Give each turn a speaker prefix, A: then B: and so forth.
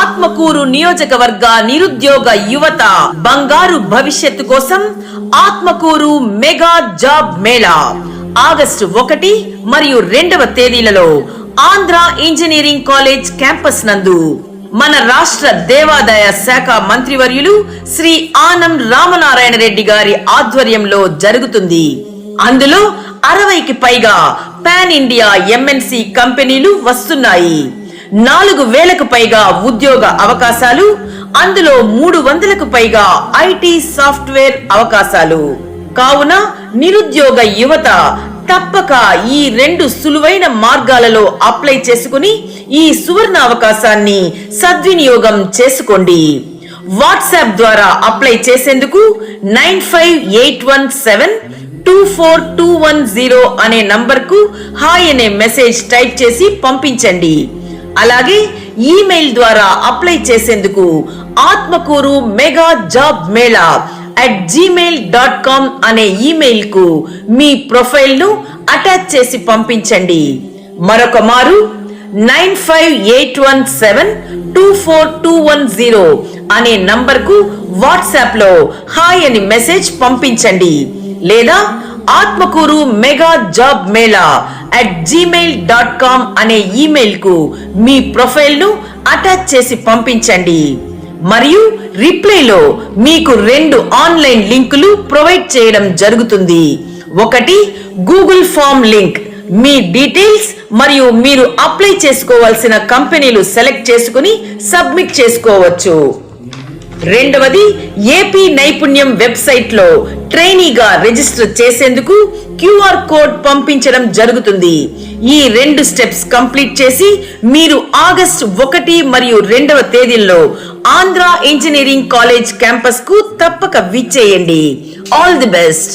A: ఆత్మకూరు నియోజకవర్గ నిరుద్యోగ యువత బంగారు భవిష్యత్తు కోసం Atmakur mega job mela. August ఒకటి మరియు రెండవ తేదీలలో ఆంధ్ర ఇంజనీరింగ్ కాలేజ్ క్యాంపస్ నందు మన రాష్ట్ర దేవాదాయ శాఖ మంత్రివర్యులు శ్రీ ఆనం రామనారాయణ రెడ్డి గారి ఆధ్వర్యంలో జరుగుతుంది. అందులో అరవైకి పైగా పాన్ ఇండియా ఎంఎన్సి కంపెనీలు వస్తున్నాయి. నాలుగు వేలకు పైగా ఉద్యోగ అవకాశాలు అందులో మూడు వందలకు పైగా ఐటీ సాఫ్ట్వేర్ అవకాశాలు. కావున నిరుద్యోగ యువత తప్పక ఈ రెండు సులువైన మార్గాలలో అప్లై చేసుకుని ఈ సువర్ణ అవకాశాన్ని సద్వినియోగం చేసుకోండి. వాట్సాప్ ద్వారా అప్లై చేసేందుకు nine five eight one seven two four two one zero అనే నంబర్కు హాయ్ అనే మెసేజ్ టైప్ చేసి పంపించండి. అలాగే ఈమెయిల్ ద్వారా అప్లై చేసేందుకు Atmakur mega job mela at Gmail dot com అనే ఈమెయిల్కు మీ ప్రొఫైల్ను అటాచ్ చేసి పంపించండి. మరొక మారు nine five eight one seven two four two one zero అనే నంబర్కు వాట్సాప్లో హాయ్ అని మెసేజ్ పంపించండి. లేదా Atmakur mega job mela at Gmail dot com అనే ఈమెయిల్కు మీ ప్రొఫైల్ను అటాచ్ చేసి పంపించండి. మరియు రిప్లైలో మీకు రెండు ఆన్లైన్ లింకులు ప్రొవైడ్ చేయడం జరుగుతుంది. ఒకటి గూగుల్ ఫామ్ లింక్ మీ డీటెయిల్స్ మరియు మీరు అప్లై చేసుకోవాల్సిన కంపెనీలు సెలెక్ట్ చేసుకుని సబ్మిట్ చేసుకోవచ్చు. రెండవది ఏపీ నైపుణ్యం వెబ్సైట్లో ట్రైనీగా రిజిస్టర్ చేసేందుకు క్యూఆర్ కోడ్ పంపించడం జరుగుతుంది. ఈ రెండు స్టెప్స్ కంప్లీట్ చేసి మీరు ఆగస్ట్ ఒకటి మరియు రెండవ తేదీల్లో ఆంధ్ర ఇంజనీరింగ్ కాలేజ్ క్యాంపస్కు తప్పక విచ్చేయండి. All the best.